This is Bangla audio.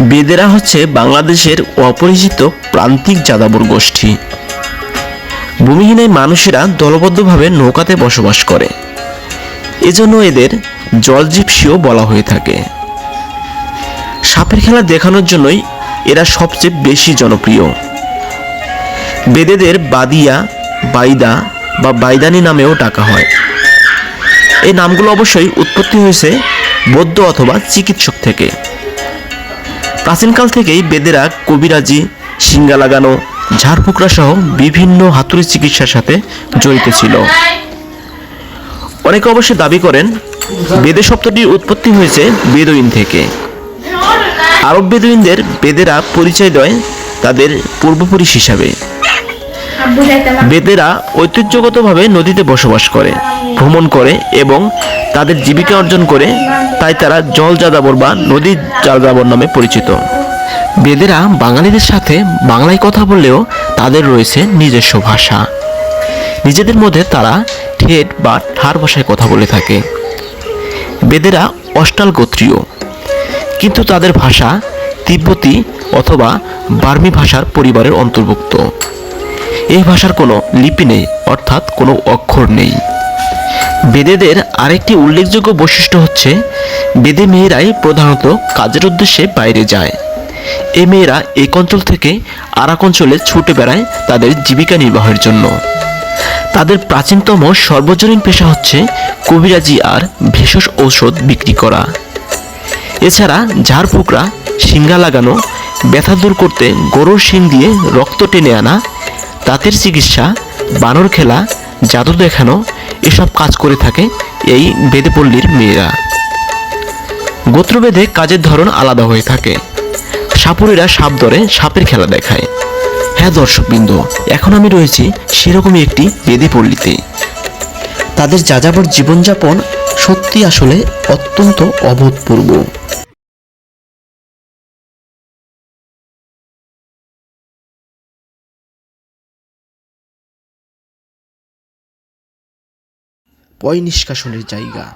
বেদেরা হচ্ছে বাংলাদেশের অপরিচিত প্রান্তিক যাদাবর গোষ্ঠী। ভূমিহীন মানুষেরা দলবদ্ধভাবে নৌকাতে বসবাস করে। এজন্য এদের জলজিপসিও বলা হয়ে থাকে। সাপের খেলা দেখানোর জন্যই এরা সবচেয়ে বেশি জনপ্রিয়। বেদেদের বাদিয়া, বাইদা বা বাইদানি নামেও ডাকা হয়। এই নামগুলো অবশ্যই উৎপত্তি হয়েছে বৌদ্ধ অথবা চিকিৎসক থেকে। প্রাচীনকাল থেকেই বেদেরা, কবিরাজি, সিঙ্গা লাগানো ঝাড়ফুকরা সহ বিভিন্ন হাতুড়ি চিকিৎসার সাথে জড়িত ছিল। অনেকে অবশ্যই দাবি করেন, বেদে শব্দটির উৎপত্তি হয়েছে বেদুইন থেকে। আরব বেদুইনদের বেদেরা পরিচয় দেয় তাদের পূর্বপুরুষ হিসাবে। বেদেরা ঐতিহ্যগতভাবে নদীতে বসবাস করে। ভ্রমণ করে এবং তাদের জীবিকা অর্জন করে, তাই তারা জল যাযাবর বা নদী যাযাবর নামে পরিচিত। বেদেরা বাঙালিদের সাথে বাংলায় কথা বললেও তাদের রয়েছে নিজস্ব ভাষা। নিজেদের মধ্যে তারা ঠেট বা ঠার ভাষায় কথা বলে থাকে। বেদেরা অষ্টাল গোত্রীয়। কিন্তু তাদের ভাষা তিব্বতী অথবা বার্মি ভাষার পরিবারের অন্তর্ভুক্ত। এই ভাষার কোনো লিপি নেই, অর্থাৎ কোনো অক্ষর নেই। বেদেদের আরেকটি উল্লেখযোগ্য বৈশিষ্ট্য হচ্ছে, বেদে মেয়েরাই প্রধানত কাজের উদ্দেশ্যে বাইরে যায়। এই মেয়েরা এক অঞ্চল থেকে আর এক অঞ্চলে ছুটে বেড়ায় তাদের জীবিকা নির্বাহের জন্য। তাদের প্রাচীনতম সর্বজনীন পেশা হচ্ছে কবিরাজি আর ভেষজ ঔষধ বিক্রি করা। এছাড়া ঝাড়ফুকরা শিঙ্গা লাগানো, ব্যথা দূর করতে গরুর শিং দিয়ে রক্ত টেনে আনা, দাঁতের চিকিৎসা, বানর খেলা, জাদু দেখানো এসব কাজ করে থাকে এই বেদেপল্লীর মেয়েরা। গোত্রভেদে কাজের ধরন আলাদা হয়ে থাকে। সাপুরেরা সাপ ধরে, সাপের খেলা দেখায়। হ্যাঁ দর্শকবৃন্দ, এখন আমি রয়েছি সেরকমই একটি বেদে পল্লীতে তাদের যাযাবর জীবনযাপন সত্যি আসলে অত্যন্ত অভূতপূর্ব। পয় নিষ্কাশনের জায়গা।